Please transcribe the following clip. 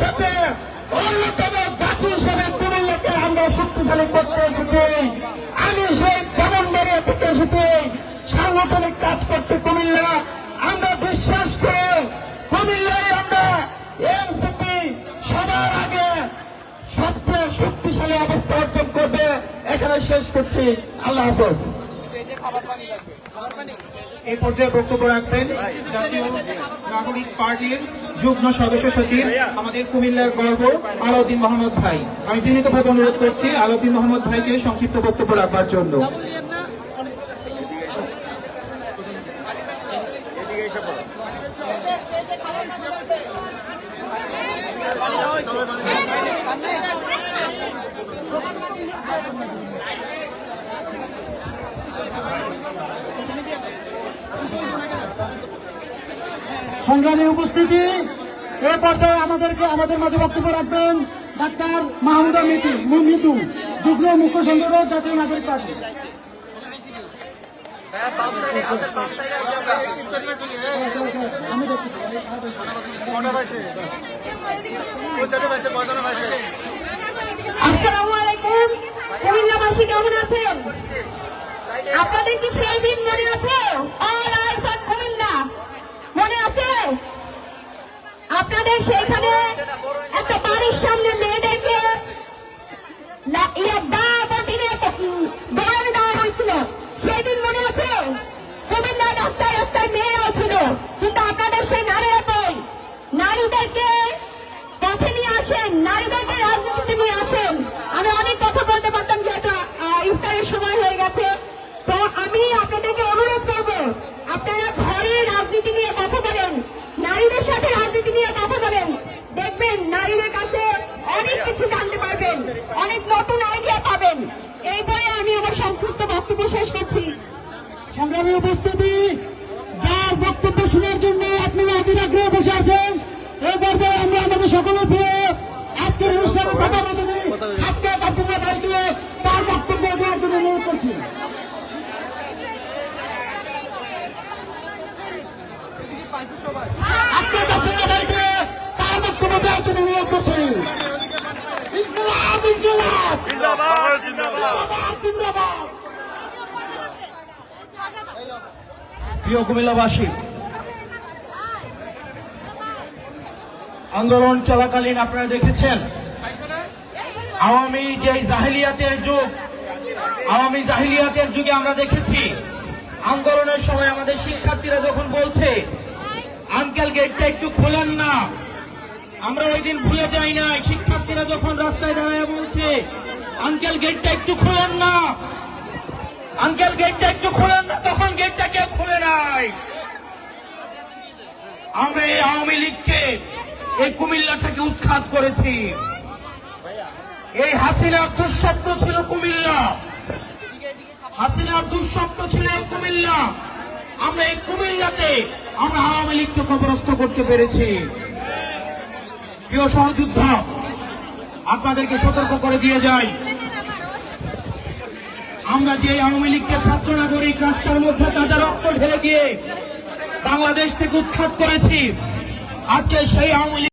সাথে অন্যতম বাকি হিসেবে কুমিল্লাকে আমরা শক্তিশালী করতে এসেছি। আমি সেই ব্রাহ্মণবাড়িয়া থেকে এসেছি। সাংগঠনিক কাজ করতে কুমিল্লা। আমরা বিশ্বাস করি কুমিল্লায় আমরা এনসিপি সবার আগে সবচেয়ে শক্তিশালী অবস্থা অর্জন করবে। এখানে শেষ করছি। আল্লাহ হাফেজ। এই পর্যায়ে বক্তব্য রাখবেন জাতীয় নাগরিক পার্টির যুগ্ম সদস্য সচিব আমাদের কুমিল্লার গর্ব আলাউদ্দিন মোহাম্মদ ভাই। আমি বিনীতভাবে অনুরোধ করছি আলাউদ্দিন মোহাম্মদ ভাইকে সংক্ষিপ্ত বক্তব্য রাখবার জন্য। সংগ্রামী উপস্থিতি, এ পর্যায়ে আমাদেরকে, আমাদের মাঝে বক্তব্য রাখবেন ডাক্তার মাহমুদা মিতু মিতু, যুগ্ম মুখ্য সংগঠক জাতীয় নাগরিক পার্টি। কেমন আছেন? আপনাদের কি সেই দিন মনে আছে অল আইস অন কুমিল্লা মনে আছে সেইখানে একটা বাড়ির সামনে মেয়েদেরকে আসেন আমি অনেক কথা বলতে পারতাম, যেহেতু ইফতারের সময় হয়ে গেছে। তো আমি আপনাদেরকে অনুরোধ করব, আপনারা ঘরে রাজনীতি নিয়ে কথা বলেন নারীদের সাথে রাজনীতি নিয়ে কথা বলেন দেখবেন নারীদের কাছে অনেক কিছু জানতে পারবেন অনেক নতুন আইডিয়া পাবেন এই বলে আমি আমার সংক্ষিপ্ত বক্তব্য শেষ করছি সংগ্রামী উপস্থিতি, যার বক্তব্য শোনার জন্য আপনারা অধীর আগ্রহে বসে আছেন এই পর্যায়ে আমরা আমাদের সকলের প্রিয় আজকের অনুষ্ঠানের কথা বলতে আজকে আব্দুল্লাহ ভাইকে তার বক্তব্য দেওয়ার জন্য অনুরোধ করছি। আজকে আব্দুল্লাহ ভাইকে তার বক্তব্য দেওয়ার জন্য অনুরোধ করছি। ইনকিলাব ইনকিলাব! প্রিয় কুমিল্লাবাসী, আন্দোলন চলাকালীন আপনারা দেখেছেন, আওয়ামী যে জাহিলিয়াতের যুগ, আওয়ামী জাহিলিয়াতের যুগে আমরা দেখেছি, আন্দোলনের সময় আমাদের শিক্ষার্থীরা যখন বলছে, আঙ্কেল গেটটা একটু খোলেন না। আমরা ওই দিন ভুলে যাই না শিক্ষার্থীরা যখন রাস্তায় দাঁড়ায় বলছে, আঙ্কেল গেটটা একটু খোলেন না। আঙ্কেল গেটটা একটু খোলেন না, তখন গেটটা কেউ খুলে নাই। আমরা এই আওয়ামী লীগকে এই কুমিল্লা থেকে উৎখাত করেছি। এই হাসিনার দুঃস্বপ্ন ছিল কুমিল্লা। হাসিনার দুঃস্বপ্ন ছিল কুমিল্লা। আমরা এই কুমিল্লাতে আমরা আওয়ামী লীগকে কবরস্থ করতে পেরেছি। প্রিয় সহযোদ্ধা, আপনাদেরকে সতর্ক করে দিয়ে যাই। আমরা যে আওয়ামী লীগকে ছাত্র নাগরিক রাস্তার মধ্যে তাজা রক্ত ঢেলে দিয়ে বাংলাদেশ থেকে উৎখাত করেছি, আজকে সেই আওয়ামী